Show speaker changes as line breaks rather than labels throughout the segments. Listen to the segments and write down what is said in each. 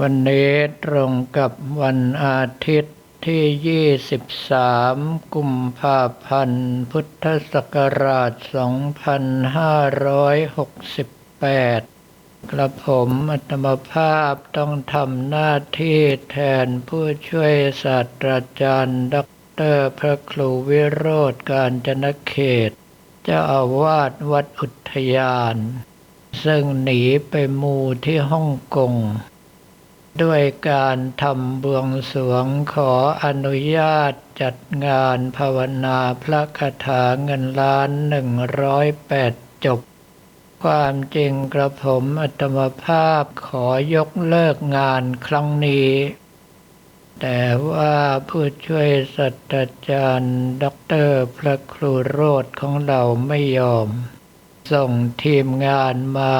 วันนี้ตรงกับวันอาทิตย์ที่ 23 กุมภาพันธ์ พุทธศักราช 2568 กระผมอัตมภาพต้องทำหน้าที่แทนผู้ช่วยศาสตราจารย์ด็อกเตอร์พระครูวิโรธการจนเขต เจ้าอาวาสวัดอุทยาน ซึ่งหนีไปมูที่ฮ่องกง ด้วยการทำบวงสรวงขออนุญาตจัดงานภาวนาพระคาถาเงินล้านหนึ่งร้อยแปดจบ ความจริงกระผมอัตมภาพขอยกเลิกงานครั้งนี้ แต่ว่าผู้ช่วยศาสตราจารย์ด็อกเตอร์พระครูโรธของเราไม่ยอม ส่งทีมงานมา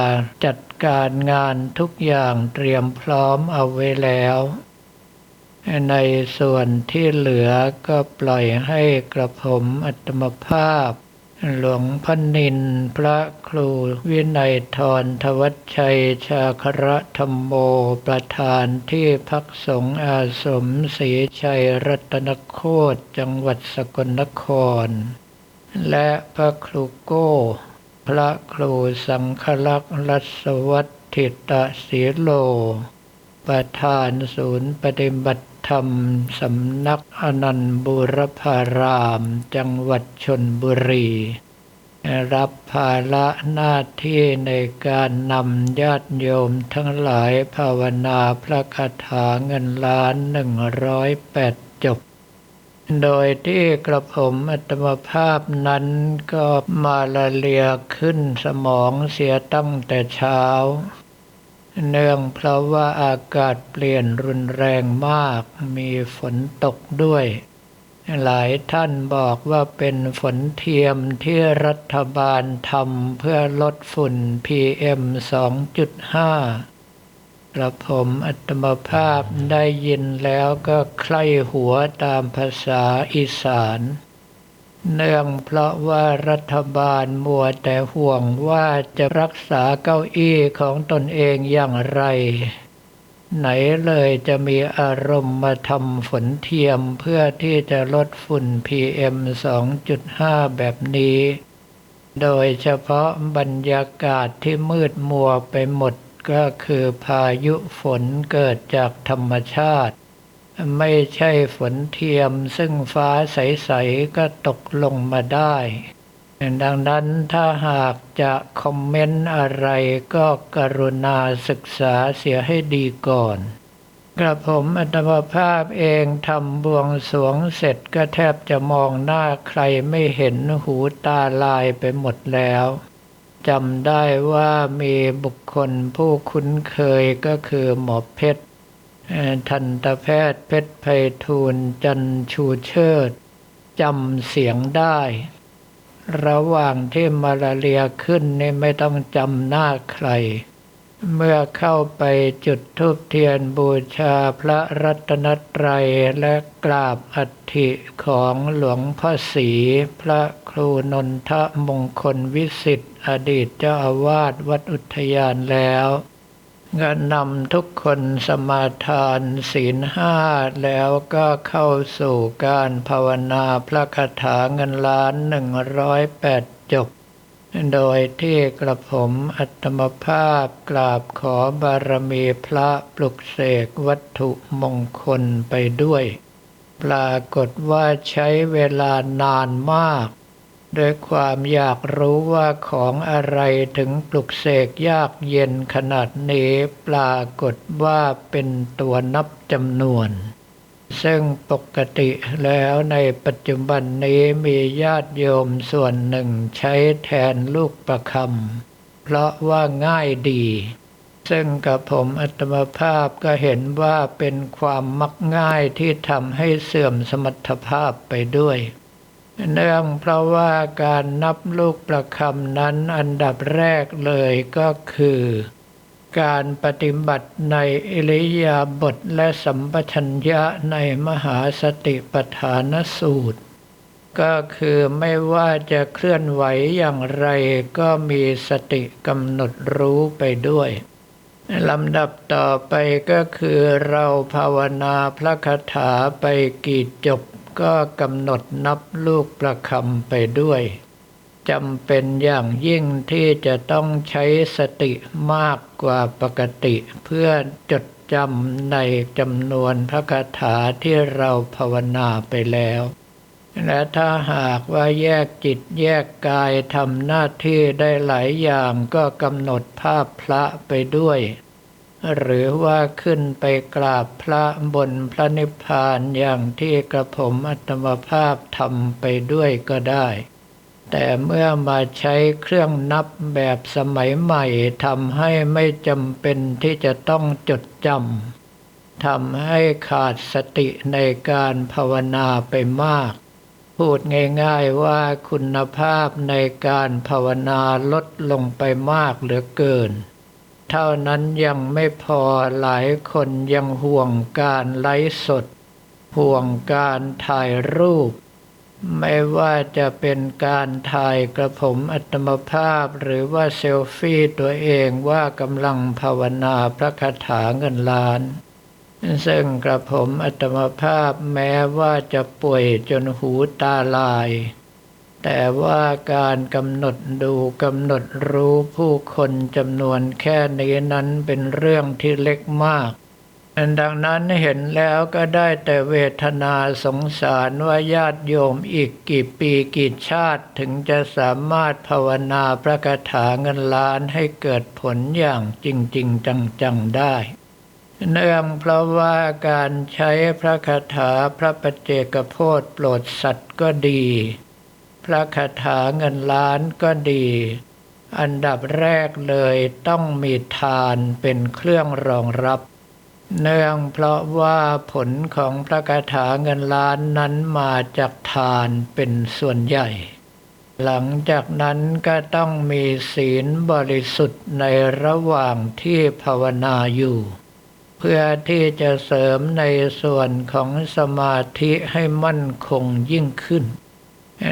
จัด การงานทุกอย่างเตรียมพร้อมเอาไว้แล้ว ในส่วนที่เหลือก็ปล่อยให้กระผมอัตมภาพ หลวงพนินพระครูวินัยทรทวัชชัยชาคระธรรมโมประธานที่พักสงฆ์อาสมศรีชัยรัตนโคตจังหวัดสกลนคร และพระครูโก้ พระครูสังฆลักษณ์รัศวัตถิตศีโล ประธานศูนย์ปฏิบัติธรรมสำนักอนันตบุรพาราม จังหวัดชนบุรี รับภาระหน้าที่ในการนำญาติโยมทั้งหลายภาวนาพระคาถาเงินล้านหนึ่งร้อยแปดจบ โดยที่กระผมอัตมภาพนั้นก็มาละเลียขึ้นสมองเสียตั้งแต่เช้า เนื่องเพราะว่าอากาศเปลี่ยนรุนแรงมากมีฝนตกด้วย หลายท่านบอกว่าเป็นฝนเทียมที่รัฐบาลทำเพื่อลดฝุ่น PM 2.5 กระผมอัตมภาพได้ยินแล้วก็ใคร่หัวตามภาษาอีสาน เนื่องเพราะว่ารัฐบาลมัวแต่ห่วงว่าจะรักษาเก้าอี้ของตนเองอย่างไร ไหนเลยจะมีอารมณ์มาทำฝนเทียมเพื่อที่จะลดฝุ่น PM 2.5 แบบนี้ โดยเฉพาะบรรยากาศที่มืดมัวไปหมด ก็คือพายุฝนเกิดจากธรรมชาติ ไม่ใช่ฝนเทียมซึ่งฟ้าใส ๆ ก็ตกลงมาได้ ดังนั้นถ้าหากจะคอมเมนต์อะไรก็กรุณาศึกษาเสียให้ดีก่อนกระผมอัตมภาพเองทำบวงสรวงเสร็จก็แทบจะมองหน้าใครไม่เห็นหูตาลายไปหมดแล้ว จำได้ว่ามีบุคคลผู้คุ้นเคยก็คือหมอเพชรทันตแพทย์เพชรไพฑูรย์จันชูเชิดจำเสียงได้ ระหว่างที่มาลาเรียขึ้นนี่ไม่ต้องจำหน้าใคร เมื่อเข้าไปจุดธูปเทียนบูชาพระรัตนตรัยและกราบอัฐิของหลวงพ่อศรีพระครูนนทมงคลวิสิทธิ์ อดีตเจ้าอาวาสวัดอุทยานแล้วก็นำทุกคนสมาทานศีลห้าแล้วก็เข้าสู่การภาวนาพระคาถาเงินล้านหนึ่งร้อยแปดจบ โดยที่กระผมอัตมภาพกราบขอบารมีพระปลุกเสกวัตถุมงคลไปด้วย ปรากฏว่าใช้เวลานานมากด้วยความอยากรู้ว่าของอะไรถึงปลุกเสกยากเย็นขนาดนี้ ปรากฏว่าเป็นตัวนับจำนวน ซึ่งปกติแล้วในปัจจุบันนี้มีญาติโยมส่วนหนึ่งใช้แทนลูกประคำเพราะว่าง่ายดี ซึ่งกับผมอัตมภาพก็เห็นว่าเป็นความมักง่ายที่ทำให้เสื่อมสมรรถภาพไปด้วย เนื่องเพราะว่าการนับลูกประคำนั้นอันดับแรกเลยก็คือ การปฏิบัติในอิริยาบถและสัมปชัญญะในมหาสติปัฏฐานสูตร ก็คือไม่ว่าจะเคลื่อนไหวอย่างไรก็มีสติกำหนดรู้ไปด้วยลำดับต่อไปก็คือเราภาวนาพระคาถาไปกี่จบก็กำหนดนับลูกประคำไปด้วย จำเป็นอย่างยิ่งที่จะต้องใช้สติมากกว่าปกติ เพื่อจดจำในจำนวนพระคาถาที่เราภาวนาไปแล้ว และถ้าหากว่าแยกจิตแยกกายทำหน้าที่ได้หลายอย่างก็กำหนดภาพพระไปด้วย หรือว่าขึ้นไปกราบพระบนพระนิพพานอย่างที่กระผมอัตมภาพทำไปด้วยก็ได้ แต่เมื่อมาใช้เครื่องนับแบบสมัยใหม่ทำให้ไม่จำเป็นที่จะต้องจดจำทำให้ขาดสติในการภาวนาไปมาก พูดง่ายๆว่าคุณภาพในการภาวนาลดลงไปมากเหลือเกิน เท่านั้นยังไม่พอหลายคนยังห่วงการไลฟ์สด ห่วงการถ่ายรูป ไม่ว่าจะเป็นการถ่ายกระผมอัตมภาพหรือว่าเซลฟี่ตัวเองว่ากำลังภาวนาพระคาถาเงินล้าน ซึ่งกระผมอัตมภาพแม้ว่าจะป่วยจนหูตาลาย แต่ว่าการกำหนดดูกำหนดรู้ผู้คนจำนวนแค่นี้นั้นเป็นเรื่องที่เล็กมาก ดังนั้นเห็นแล้วก็ได้แต่เวทนาสงสารว่าญาติโยมอีกกี่ปีกี่ชาติถึงจะสามารถภาวนาพระคาถาเงินล้านให้เกิดผลอย่างจริงๆจังๆได้ เนื่องเพราะว่าการใช้พระคาถาพระปเจกโพธโปรดสัตว์ก็ดี พระคาถาเงินล้านก็ดีอันดับแรกเลยต้องมีทานเป็นเครื่องรองรับ เนื่องเพราะว่าผลของพระคาถาเงินล้านนั้นมาจากทานเป็นส่วนใหญ่ หลังจากนั้นก็ต้องมีศีลบริสุทธิ์ในระหว่างที่ภาวนาอยู่ เพื่อที่จะเสริมในส่วนของสมาธิให้มั่นคงยิ่งขึ้น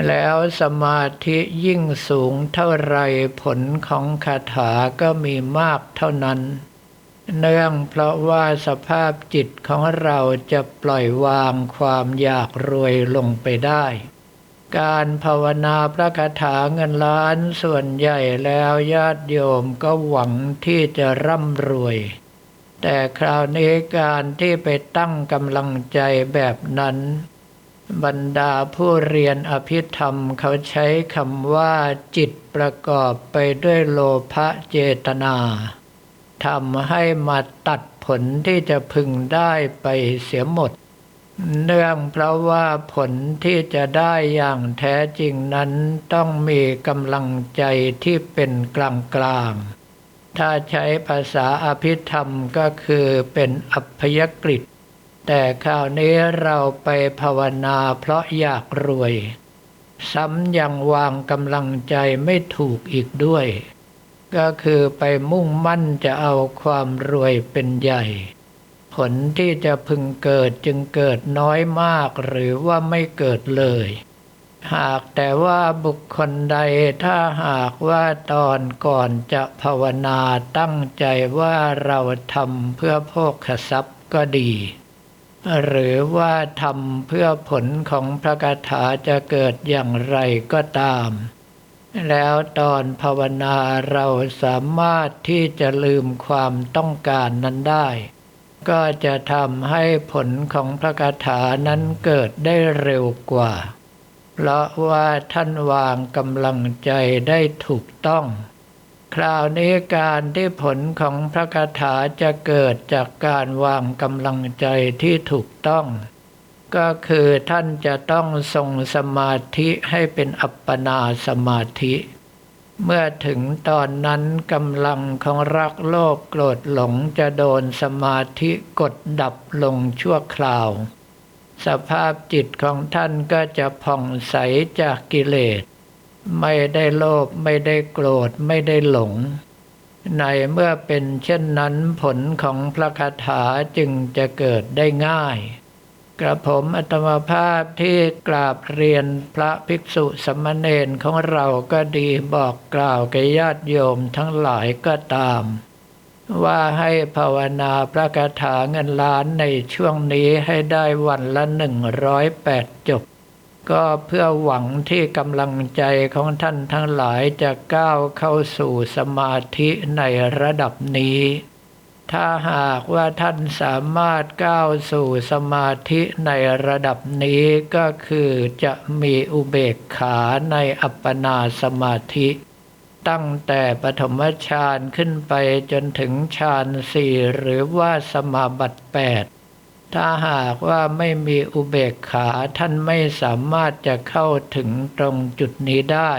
แล้วสมาธิยิ่งสูงเท่าไรผลของคาถาก็มีมากเท่านั้น เนื่องเพราะว่าสภาพจิตของเราจะปล่อยวางความอยากรวยลงไปได้ การภาวนาพระคาถาเงินล้านส่วนใหญ่แล้วญาติโยมก็หวังที่จะร่ำรวย แต่คราวนี้การที่ไปตั้งกำลังใจแบบนั้น บรรดาผู้เรียนอภิธรรมเขาใช้คำว่าจิตประกอบไปด้วยโลภะเจตนา ทำให้มาตัดผลที่จะพึงได้ไปเสียหมด เนื่องเพราะว่าผลที่จะได้อย่างแท้จริงนั้นต้องมีกำลังใจที่เป็นกลางกลางถ้าใช้ภาษาอภิธรรมก็คือเป็นอัพยกฤิแต่คราวนี้เราไปภาวนาเพราะอยากรวย ซ้ำยังวางกำลังใจไม่ถูกอีกด้วย ก็คือไปมุ่งมั่นจะเอาความรวยเป็นใหญ่ ผลที่จะพึงเกิดจึงเกิดน้อยมากหรือว่าไม่เกิดเลย หากแต่ว่าบุคคลใดถ้าหากว่าตอนก่อนจะภาวนาตั้งใจว่าเราทำเพื่อโภคทรัพย์ก็ดี หรือว่าทำเพื่อผลของพระคาถาจะเกิดอย่างไรก็ตาม แล้วตอนภาวนาเราสามารถที่จะลืมความต้องการนั้นได้ ก็จะทำให้ผลของพระคาถานั้นเกิดได้เร็วกว่า เพราะว่าท่านวางกำลังใจได้ถูกต้อง คราวนี้การที่ผลของพระคาถาจะเกิดจากการวางกำลังใจที่ถูกต้อง ก็คือท่านจะต้องทรงสมาธิให้เป็นอัปปนาสมาธิ เมื่อถึงตอนนั้นกำลังของรักโลภโกรธหลงจะโดนสมาธิกดดับลงชั่วคราว สภาพจิตของท่านก็จะผ่องใสจากกิเลส ไม่ได้โลภไม่ได้โกรธไม่ได้หลงในเมื่อเป็นเช่นนั้นผลของพระคาถาจึงจะเกิดได้ง่าย กระผมอัตมภาพที่กราบเรียนพระภิกษุสมณเณรของเราก็ดีบอกกล่าวแก่ญาติโยมทั้งหลายก็ตาม ว่าให้ภาวนาพระคาถาเงินล้านในช่วงนี้ให้ได้วันละหนึ่งร้อยแปดจบ ก็เพื่อหวังที่กำลังใจของท่านทั้งหลายจะก้าวเข้าสู่สมาธิในระดับนี้ ถ้าหากว่าท่านสามารถก้าวสู่สมาธิในระดับนี้ก็คือจะมีอุเบกขาในอัปปนาสมาธิ ตั้งแต่ปฐมฌานขึ้นไปจนถึงฌานสี่หรือว่าสมาบัติแปดถ้าหากว่าไม่มีอุเบกขาท่านไม่สามารถจะเข้าถึงตรงจุดนี้ได้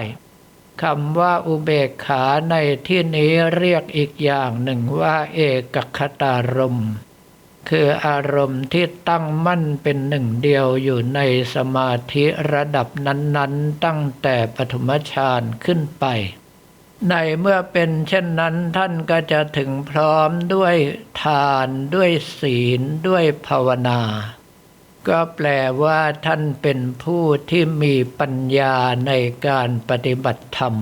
คำว่าอุเบกขาในที่นี้เรียกอีกอย่างหนึ่งว่าเอกคตารมณ์คืออารมณ์ที่ตั้งมั่นเป็นหนึ่งเดียวอยู่ในสมาธิระดับนั้นๆ ตั้งแต่ปฐมฌานขึ้นไป ในเมื่อเป็นเช่นนั้นท่านก็จะถึงพร้อมด้วยทานด้วยศีลด้วยภาวนา ก็แปลว่าท่านเป็นผู้ที่มีปัญญาในการปฏิบัติธรรม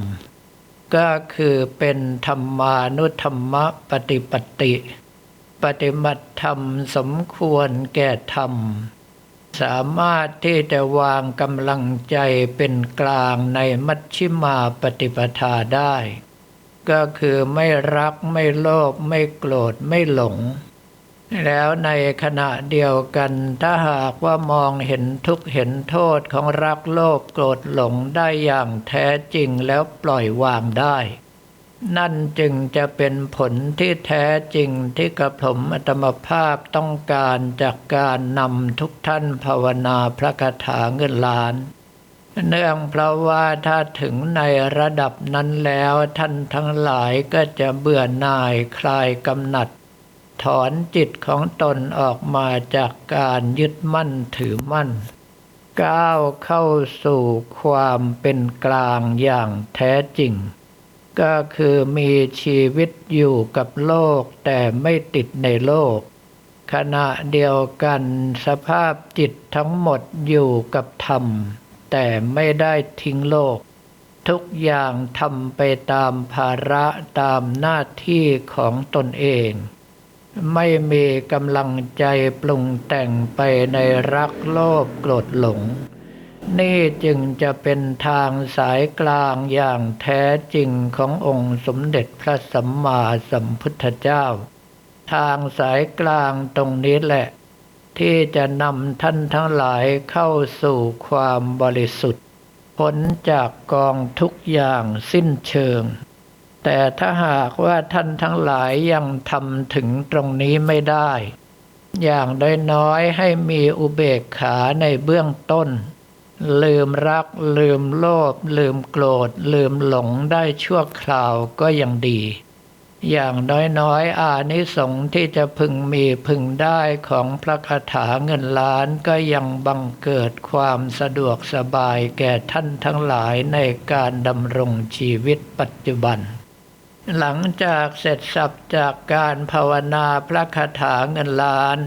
ก็คือเป็นธรรมานุธรรมปฏิปติ ปฏิบัติธรรมสมควรแก่ธรรม สามารถที่จะวางกำลังใจเป็นกลางในมัชชิมาปฏิปทาได้ ก็คือไม่รักไม่โลภไม่โกรธไม่หลง แล้วในขณะเดียวกันถ้าหากว่ามองเห็นทุกเห็นโทษของรักโลภโกรธหลงได้อย่างแท้จริงแล้วปล่อยวางได้ นั่นจึงจะเป็นผลที่แท้จริงที่กระผมอัตมภาพต้องการจากการนำทุกท่านภาวนาพระคาถาเงินล้านเนื่องเพราะว่าถ้าถึงในระดับนั้นแล้วท่านทั้งหลายก็จะเบื่อหน่ายคลายกำหนัด ถอนจิตของตนออกมาจากการยึดมั่นถือมั่น ก้าวเข้าสู่ความเป็นกลางอย่างแท้จริง ก็คือมีชีวิตอยู่กับโลกแต่ไม่ติดในโลก ขณะเดียวกันสภาพจิตทั้งหมดอยู่กับธรรม แต่ไม่ได้ทิ้งโลกทุกอย่างทำไปตามภาระตามหน้าที่ของตนเอง ไม่มีกำลังใจปรุงแต่งไปในรักโลภโกรธหลง นี่จึงจะเป็นทางสายกลางอย่างแท้จริงขององค์สมเด็จพระสัมมาสัมพุทธเจ้า ทางสายกลางตรงนี้แหละ ที่จะนำท่านทั้งหลายเข้าสู่ความบริสุทธิ์พ้นจากกองทุกอย่างสิ้นเชิง แต่ถ้าหากว่าท่านทั้งหลายยังทำถึงตรงนี้ไม่ได้ อย่างน้อยๆให้มีอุเบกขาในเบื้องต้น ลืมรัก ลืมโลภลืมโกรธ ลืมหลงได้ชั่วคราวก็ยังดี อย่างน้อยๆอานิสงส์ที่จะพึงมีพึงได้ของพระคาถาเงินล้านก็ยังบังเกิดความสะดวกสบายแก่ท่านทั้งหลายในการดำรงชีวิตปัจจุบัน หลังจากเสร็จสับจากการภาวนาพระคาถาเงินล้าน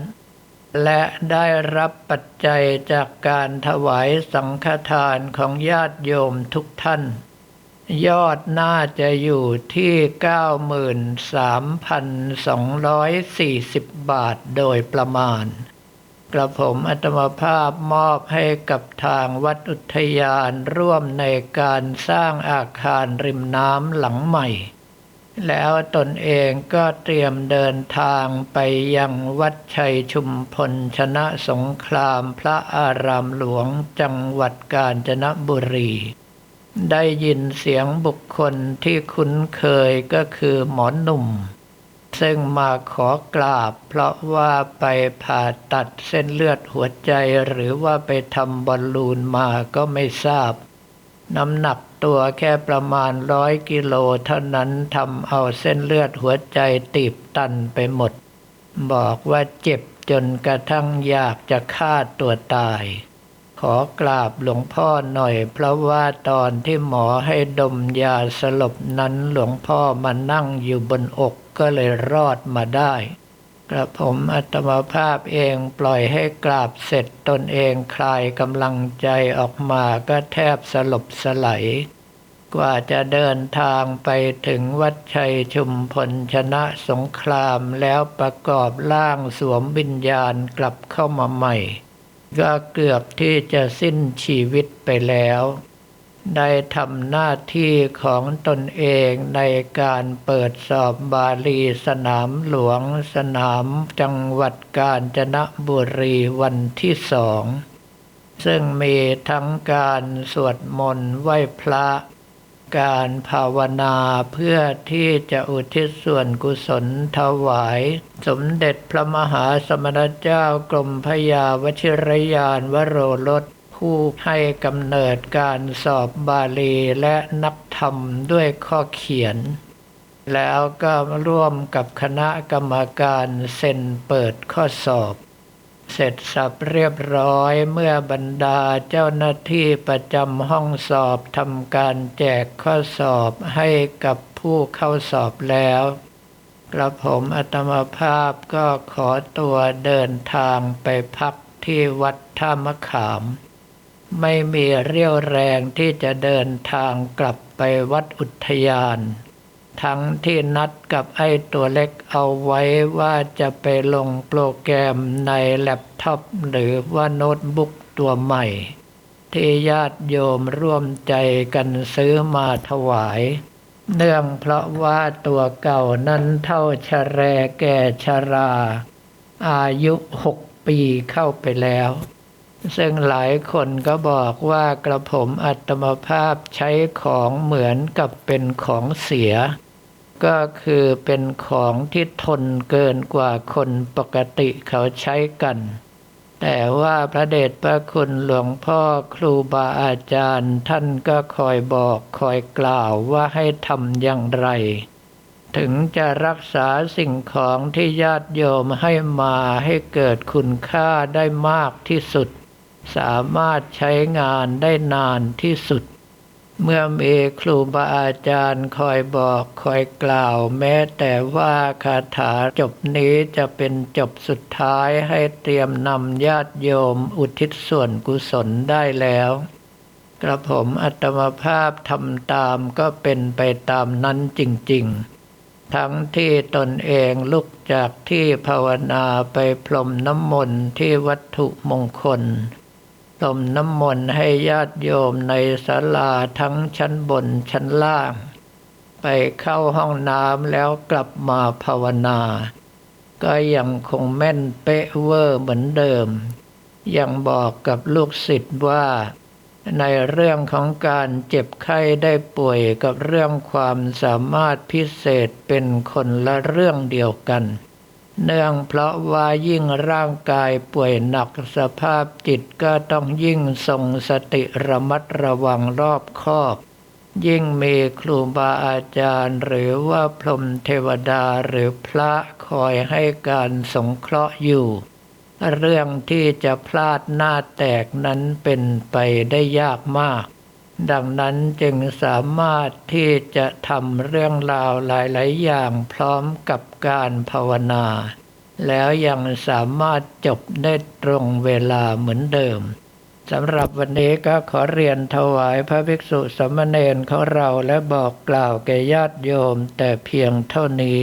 และได้รับปัจจัยจากการถวายสังฆทานของญาติโยมทุกท่าน ยอดน่าจะอยู่ที่ 93,240 บาทโดยประมาณ กระผมอัตมภาพมอบให้กับทางวัดอุทยานร่วมในการสร้างอาคารริมน้ำหลังใหม่ แล้วตนเองก็เตรียมเดินทางไปยังวัดชัยชุมพลชนะสงครามพระอารามหลวงจังหวัดกาญจนบุรี ได้ยินเสียงบุคคลที่คุ้นเคยก็คือหมอหนุ่ม ซึ่งมาขอกราบเพราะว่าไปผ่าตัดเส้นเลือดหัวใจหรือว่าไปทำบอลลูนมาก็ไม่ทราบ น้ำหนักตัวแค่ประมาณร้อยกิโลเท่านั้นทำเอาเส้นเลือดหัวใจตีบตันไปหมด บอกว่าเจ็บจนกระทั่งอยากจะฆ่าตัวตาย ขอกราบหลวงพ่อหน่อย เพราะว่าตอนที่หมอให้ดมยาสลบนั้นหลวงพ่อมานั่งอยู่บนอกก็เลยรอดมาได้ กระผมอัตมาภาพเองปล่อยให้กราบเสร็จตนเองคลายกำลังใจออกมาก็แทบสลบสลายกว่าจะเดินทางไปถึงวัดชัยชุมพลชนะสงครามแล้วประกอบร่างสวมวิญญาณกลับเข้ามาใหม่ ก็เกือบที่จะสิ้นชีวิตไปแล้ว ได้ทำหน้าที่ของตนเองในการเปิดสอบบาลีสนามหลวงสนามจังหวัดกาญจนบุรีวันที่สอง ซึ่งมีทั้งการสวดมนต์ไหว้พระ การภาวนาเพื่อที่จะอุทิศส่วนกุศลถวาย สมเด็จพระมหาสมณเจ้ากรมพยาวชิรยานวโรรส ผู้ให้กำเนิดการสอบบาลีและนักธรรมด้วยข้อเขียน แล้วก็ร่วมกับคณะกรรมการเซ็นเปิดข้อสอบ เสร็จสับเรียบร้อยเมื่อบรรดาเจ้าหน้าที่ประจำห้องสอบทำการแจกข้อสอบให้กับผู้เข้าสอบแล้วกระผมอัตมภาพก็ขอตัวเดินทางไปพักที่วัดท่ามะขาม ไม่มีเรี่ยวแรงที่จะเดินทางกลับไปวัดอุทยาน ทั้งที่นัดกับไอ้ตัวเล็กเอาไว้ว่าจะไปลงโปรแกรมในแล็ปท็อปหรือว่าโน้ตบุ๊กตัวใหม่ ที่ญาติโยมร่วมใจกันซื้อมาถวาย เนื่องเพราะว่าตัวเก่านั้นเท่าชะแรแก่ชรา อายุหกปีเข้าไปแล้ว ซึ่งหลายคนก็บอกว่ากระผมอัตมภาพใช้ของเหมือนกับเป็นของเสีย ก็คือเป็นของที่ทนเกินกว่าคนปกติเขาใช้กัน แต่ว่าพระเดชพระคุณหลวงพ่อครูบาอาจารย์ท่านก็คอยบอกคอยกล่าวว่าให้ทำอย่างไร ถึงจะรักษาสิ่งของที่ญาติโยมให้มาให้เกิดคุณค่าได้มากที่สุด สามารถใช้งานได้นานที่สุด เมื่อมีครูบาอาจารย์คอยบอกคอยกล่าว แม้แต่ว่าคาถาจบนี้จะเป็นจบสุดท้ายให้เตรียมนำญาติโยมอุทิศส่วนกุศลได้แล้ว กระผมอัตมภาพทำตามก็เป็นไปตามนั้นจริง ๆทั้งที่ตนเองลุกจากที่ภาวนาไปพรมน้ำมนต์ที่วัตถุมงคล พรมน้ำมนต์ให้ญาติโยมในศาลาทั้งชั้นบนชั้นล่าง ไปเข้าห้องน้ำแล้วกลับมาภาวนา ก็ยังคงแม่นเป๊ะเวอร์เหมือนเดิม ยังบอกกับลูกศิษย์ว่า ในเรื่องของการเจ็บไข้ได้ป่วยกับเรื่องความสามารถพิเศษเป็นคนละเรื่องเดียวกัน เนื่องเพราะว่ายิ่งร่างกายป่วยหนักสภาพจิตก็ต้องยิ่งทรงสติระมัดระวังรอบคอบ ยิ่งมีครูบาอาจารย์ หรือว่าพรหมเทวดาหรือพระคอยให้การสงเคราะห์อยู่ เรื่องที่จะพลาดหน้าแตกนั้นเป็นไปได้ยากมาก ดังนั้นจึงสามารถที่จะทำเรื่องราวหลาย ๆ อย่างพร้อมกับการภาวนา แล้วยังสามารถจบได้ตรงเวลาเหมือนเดิมสำหรับวันนี้ก็ขอเรียนถวายพระภิกษุสามเณรของเราและบอกกล่าวแก่ญาติโยมแต่เพียงเท่านี้